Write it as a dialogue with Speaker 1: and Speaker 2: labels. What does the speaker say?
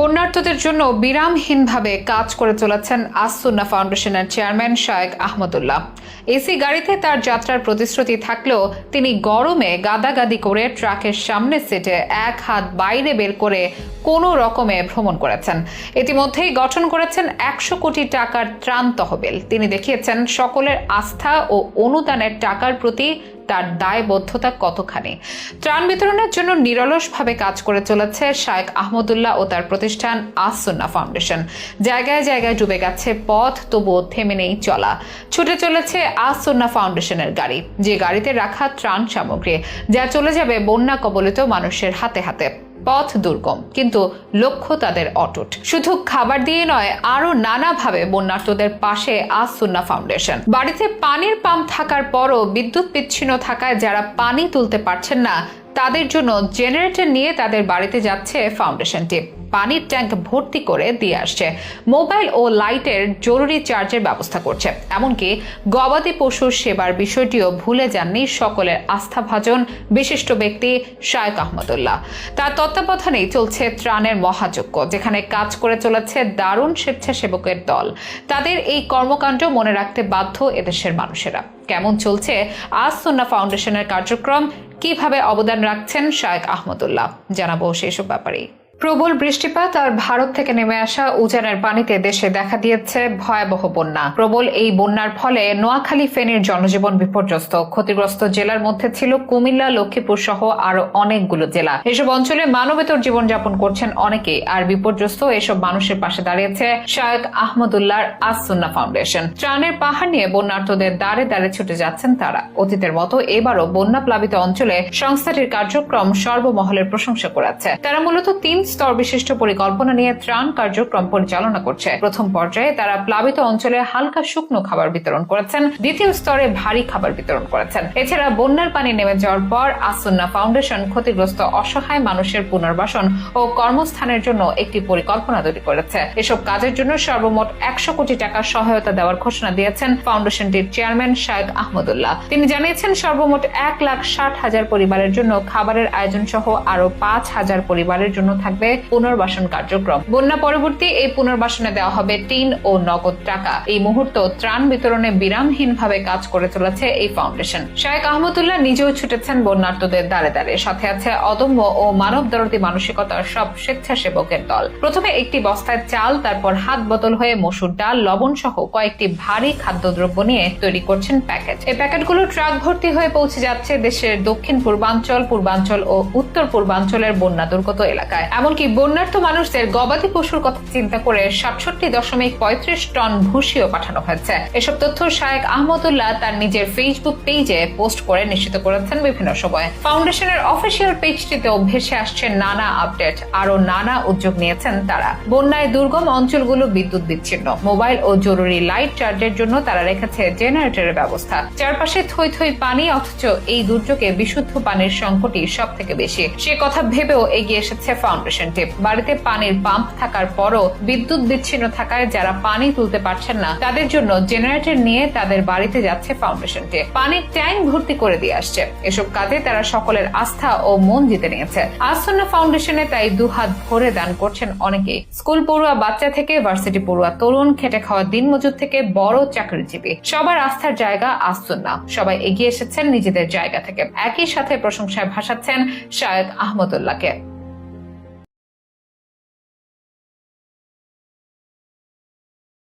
Speaker 1: বন্যার্থদের জন্য বিরামহীনভাবে কাজ করে চলেছেন আসুন্না ফাউন্ডেশনের চেয়ারম্যান শায়েক আহমদুল্লাহ। এসি গাড়িতে তার যাত্রার প্রতিশ্রুতি থাকলেও তিনি গরমে গাদাগাদি করে ট্রাকের সামনে সিটে এক হাত বাইরে বের করে কোনো রকমে ভ্রমণ করেছেন। ইতিমধ্যেই গঠন করেছেন একশো কোটি টাকার ত্রাণ তহবিল। তিনি দেখিয়েছেন, সকলের আস্থা ও অনুদানের টাকার প্রতি তার দায়বদ্ধতা কতখানি? ত্রাণ বিতরণের জন্য নিরলসভাবে কাজ করে চলেছে শায়েক আহমদুল্লাহ ও তার প্রতিষ্ঠান আসুন্না ফাউন্ডেশন। জায়গায় জায়গায় ডুবে গেছে পথ, তবুও থেমে নেই চলা। ছুটে চলেছে আসুন্না ফাউন্ডেশনের গাড়ি, যে গাড়িতে রাখা ত্রাণ সামগ্রী, যা চলে যাবে বন্যা কবলিত মানুষের হাতে হাতে। পথ দুর্গম, কিন্তু লক্ষ্য তাদের অটুট। শুধু খাবার দিয়ে নয় আরও নানাভাবে বন্যার্থদের পাশে আসুন্না ফাউন্ডেশন। বাড়িতে পানির পাম্প থাকার পরও বিদ্যুৎ বিচ্ছিন্ন থাকায় যারা পানি তুলতে পারছেন না, তাদের জন্য জেনারেটর নিয়ে তাদের বাড়িতে যাচ্ছে ফাউন্ডেশনটি পানির ট্যাঙ্ক ভর্তি করে দিয়ে আসছে। মোবাইল ও লাইটের জরুরি চার্জের ব্যবস্থা করছে। এমনকি গবাদি পশুর সেবার বিষয়টিও ভুলে যাননি সকলের আস্থাভাজন বিশিষ্ট ব্যক্তি শায়েক আহমদুল্লাহ। তার তত্ত্বাবধানেই চলছে ত্রাণের মহাযজ্ঞ, যেখানে কাজ করে চলেছে দারুণ স্বেচ্ছাসেবকের দল। তাদের এই কর্মকাণ্ড মনে রাখতে বাধ্য এদেশের মানুষেরা। কেমন চলছে আজ সন্না ফাউন্ডেশনের কার্যক্রম? কীভাবে অবদান রাখছেন শায়েক আহমদুল্লাহ? জানাব সেসব ব্যাপারেই। প্রবল বৃষ্টিপাত আর ভারত থেকে নেমে আসা উজানের পানিতে দেশে দেখা দিয়েছে ভয়াবহ বন্যা। প্রবল এই বন্যার ফলে নোয়াখালী ফেনীর জনজীবন বিপর্যস্ত। ক্ষতিগ্রস্ত জেলার মধ্যে ছিল কুমিল্লা, লক্ষ্মীপুর সহ আরও অনেকগুলো জেলা। এসব অঞ্চলে মানবেতর জীবনযাপন করছেন অনেকেই আর বিপর্যস্ত এসব মানুষের পাশে দাঁড়িয়েছে শায়েক আহমদুল্লাহর আসুন্না ফাউন্ডেশন। ত্রাণের পাহাড় নিয়ে বন্যার্থদের দাঁড়ে দাঁড়ে ছুটে যাচ্ছেন তারা। অতীতের মতো এবারও বন্যা প্লাবিত অঞ্চলে সংস্থাটির কার্যক্রম সর্বমহলের প্রশংসা করাচ্ছে। তারা মূলত তিন স্তর বিশিষ্ট পরিকল্পনা নিয়ে ত্রাণ কার্যক্রম পরিচালনা করছে। প্রথম পর্যায়ে তারা প্লাবিত অঞ্চলে হালকা শুকনো খাবার বিতরণ করেছেন, দ্বিতীয় স্তরে ভারী খাবার বিতরণ করেছেন। এছাড়া বন্যার পানি নেমে যাওয়ার পর আসুন্না ফাউন্ডেশন ক্ষতিগ্রস্ত অসহায় মানুষের পুনর্বাসন ও কর্মস্থানের জন্য একটি পরিকল্পনা তৈরি করেছে। এসব কাজের জন্য সর্বমোট একশো কোটি টাকার সহায়তা দেওয়ার ঘোষণা দিয়েছেন ফাউন্ডেশনটির চেয়ারম্যান শায়েক আহমদুল্লাহ। তিনি জানিয়েছেন, সর্বমোট এক লাখ ষাট হাজার পরিবারের জন্য খাবারের আয়োজন সহ আরও পাঁচ হাজার পরিবারের জন্য থাকবে পুনর্বাসন কার্যক্রম। বন্যা পরবর্তী এই পুনর্বাসনে দেওয়া হবে টিন ও নগদ টাকা। এই মুহূর্ত ত্রাণ বিতরণে বিরামহীন ভাবে কাজ করে চলেছে এই ফাউন্ডেশন। শায়েক আহমদুল্লাহ নিজেও ছুটেছেন বন্যার্তদের দ্বারে দ্বারে। সাথে আছে অদম্য ও মানব দরদি মানসিকতার সব স্বেচ্ছাসেবকের দল। প্রথমে একটি বস্তায় চাল, তারপর হাত বদল হয়ে মসুর ডাল, লবণ সহ কয়েকটি ভারী খাদ্যদ্রব্য নিয়ে তৈরি করছেন প্যাকেট। এই প্যাকেটগুলো ট্রাক ভর্তি হয়ে পৌঁছে যাচ্ছে দেশের দক্ষিণ পূর্বাঞ্চল পূর্বাঞ্চল ও উত্তর পূর্বাঞ্চলের বন্যা দুর্গত এলাকায়। এমনকি বন্যার্থ মানুষদের গবাদি পশুর কথা চিন্তা করে সাতষট্টি দশমিক পঁয়ত্রিশ টন ভুসিও পাঠানো হয়েছে। এসব তথ্য শায়েক আহমদুল্লাহ তার নিজের ফেসবুক পেজে পোস্ট করে নিশ্চিত করেছেন বিভিন্ন সময়। ফাউন্ডেশনের অফিসিয়াল পেজটিতেও ভেসে আসছে নানা আপডেট আরও নানা উদ্যোগ নিয়েছেন তারা। বন্যায় দুর্গম অঞ্চলগুলো বিদ্যুৎ বিচ্ছিন্ন। মোবাইল ও জরুরি লাইট চার্জের জন্য তারা রেখেছে জেনারেটরের ব্যবস্থা। চারপাশে থই থই পানি, অথচ এই দুর্যোগে বিশুদ্ধ পানির সংকটই সব থেকে বেশি। সে কথা ভেবেও এগিয়ে এসেছে ফাউন্ডেশনটি বাড়িতে পানির পাম্প থাকার পরও বিদ্যুৎ বিচ্ছিন্ন থাকায় যারা পানি তুলতে পারছেন না, তাদের জন্য জেনারেটর নিয়ে তাদের বাড়িতে যাচ্ছে ফাউন্ডেশনটি পানির ট্যাঙ্ক ভর্তি করে দিয়ে আসছে। এসব কাজে তারা সকলের আস্থা ও মন জিতে নিয়েছে। আসন্না ফাউন্ডেশনে তাই দুহাত ভরে দান করছেন অনেকেই। স্কুল পড়ুয়া বাচ্চা থেকে ভার্সিটি পড়ুয়া তরুণ খেটে খাওয়া দিনমজুর থেকে বড় চাকরিজীবী। সবার আস্থার জায়গা আসন্না। সবাই এগিয়ে এসেছেন নিজেদের জায়গা থেকে। একই সাথে প্রশংসায় ভাসাচ্ছেন শায়েক আহমদুল্লাহকে।